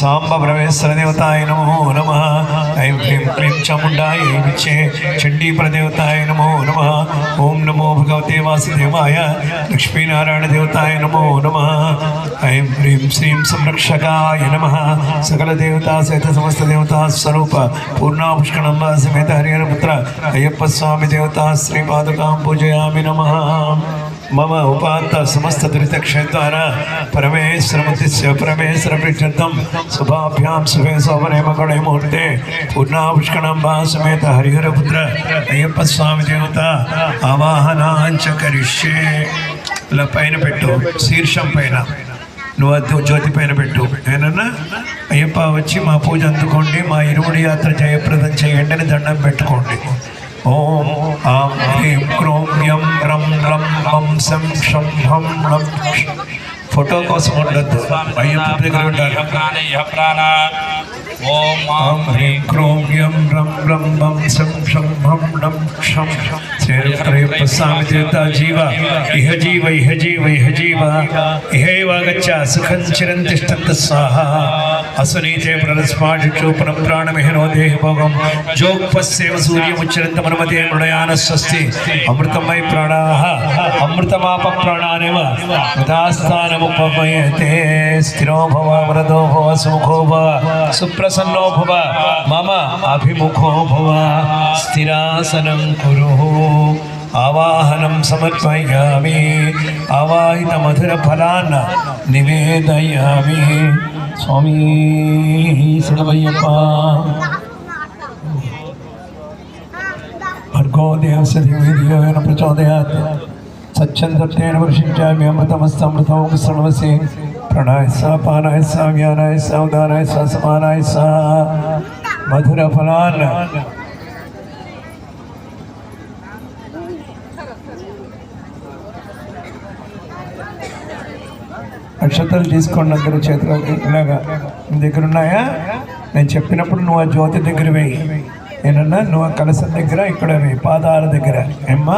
సాంబ పరమేశ్వర దేవతాయ నమో నమ ఐం హ్రీం క్లీం చాముండాయ విచ్చే చండీ ప్రదేవతాయ నమో నమ ఓం నమో భగవతే వాసుదేవాయ లక్ష్మీనారాయణ దేవతాయ నమో నమ ఐం హ్రీం శ్రీం సంరక్షకాయ నమ సకల దేవతా సహిత సమస్త దేవతా స్వరూప పూర్ణాపుష్కణంబ సమేత హరిహర పుత్ర అయ్యప్ప స్వామి దేవతా శ్రీ పాదుకాం పూజయామి నమ మమ ఉపాత్త సమస్త దురితక్షేత్ర పరమేశ్వరమతిస్య పరమేశ్వర శుభాభ్యాం శుభే శోభనే మగడే ముహూర్తే పూర్ణాపుష్కణంబా సమేత హరిహరపుత్ర అయ్యప్ప స్వామి దేవత ఆవాహనాంచ కరిష్యే. ఇలా పైన పెట్టు శీర్షం పైన. నువ్వు అది జ్యోతి పైన పెట్టు. ఏనన్నా? అయ్యప్ప వచ్చి మా పూజ అందుకోండి మా ఇరువుడి యాత్ర జయప్రదం చేయండి అని దండం పెట్టుకోండి. ॐ आं ह्रीं क्रों यं रं लं मं सं शं हं लं ఫోటో కోసం ఉండద్దు. అయ్యప్ప దగ్గర ఉండాలి. ॐ आं ह्रीं क्रों यं जीवा जीव, इह जीव इह जीव। सुखं स्वाहा। असुनीते प्रलस्माचक्षूपनं प्राणमिहिनो देहभोगं। जोगपस्येव सूर्यमुच्चरन्तमनुमते मृणयानः स्वस्ति अमृतमयि प्राणाः अमृतमापप्राणानेव यथास्थानमुपमयते स्थिरो भव, वरदो सुमुखो भव। प्रसन्नो भवा। मम, अभिमुखो भवा। स्थिरासनं कुरु। आवाहनं समर्पयामि। आवाहित मधुर फलान निवेदयामि। स्वामी शरणवय्यप्पा भर्गो देवसदिवेदिवेन प्रचोदयात्। सच्छन्दत्तेन वर्षिञ्चामि अमृतमस्तमृतौ ప్రణాయ స పానాయ స వ్యానాయ స ఉదానాయ స సమానాయ స మధుర ఫలాన్ నక్షత్రాలు తీసుకోండి అందరూ చేతిలో ఇలాగా నీ దగ్గర ఉన్నాయా? నేను చెప్పినప్పుడు నువ్వు ఆ జ్యోతి దగ్గర వేయి. ఏనన్నా నువ్వు ఆ కలసం దగ్గర ఇక్కడ వేయి. పాదాల దగ్గర. ఏమ్మా?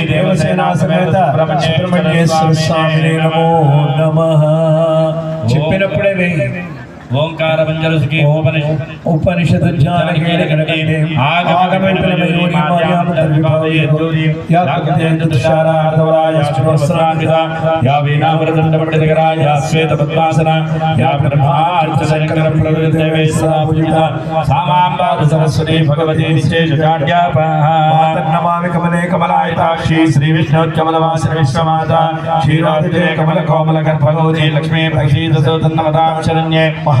దేవసేన సమేత నమో నమ. చెప్పినప్పుడే ओंकार मंजरसुके उपनिषद उपनिषद ज्ञान केन गणकेने आगमन मयूरी मार्याम तद्विभावये या कुतेन्द्र दशारा अर्धवराय श्रोस्रान्विता या वीणामृदंड पंडितकरा या श्वेत पद्मासना या ब्रह्मार्थ शंकर प्रवृत देवेश्वरा पूजिता सामांबा सरस्वती भगवती निशेष जाड्यापः नमामि कमले कमलायताक्षी श्री विष्णु कमलवासिनी विश्वमाता श्री राधिके कमल कोमल गर्भगौरी लक्ष्मी भक्षी दसो तन्नमदाक्षरण्ये महा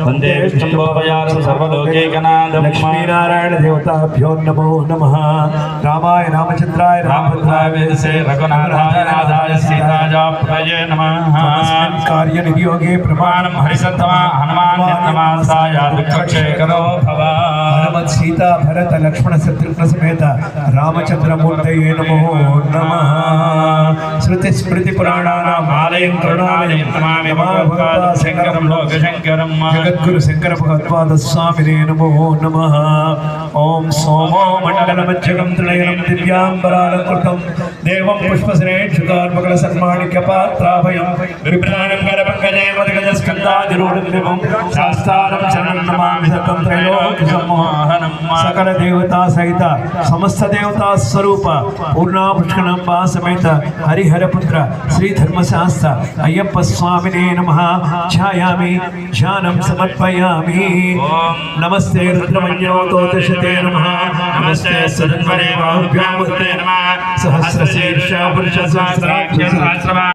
వందే విష్ణుభోపయారం సర్వలోకైకనాథం లక్ష్మీనారాయణ దేవతాభ్యో నమో నమ రామాయ రామచంద్రాయ రామభద్రాయ రామభద్రాయ రఘునాథాయ నాథాయ నమః కార్యనియోగే ప్రమాణం ప్రమాణం హరిసత్తమా హనుమాన్ నమాసాయ దుఃఖక్షేకరో భవ హనుమత్ సీత భరత లక్ష్మణ శత్రుఘ్న సమేత రామచంద్రమూర్తయే నమో నమ శృతి స్మృతి పురాణానాం ఆలయం కరుణాలయం నమామి భగవత్పాద శంకరం లోకశంకరం జగద్గురు శంకర భగవత్పాద స్వామినే నమో నమ. ఓం సోమో మండల మధ్యగం త్రినయనం దివ్యాంబరాలంకృతం దేవం పుష్పశ్రేక్షుకార్మకల సన్మాణిక్య పాత్రాభయం విభ్రాణం గరపంకజే మదగజ స్కందాదిరూఢం విభం శాస్త్రారం శరణం నమామి సతం త్రైలోక్య సమ్మోహ సకల దేవతా సహిత సమస్త దేవతా స్వరూప పూర్ణాపుష్కణం సమేత హరిహర धरपुत्र श्री धर्मशास्त्र अय्यप स्वामी नम। ध्या ध्यान समर्पयामी। नमस्ते रुद्रमोदशते नम। नमस्ते सहस्र शीर्ष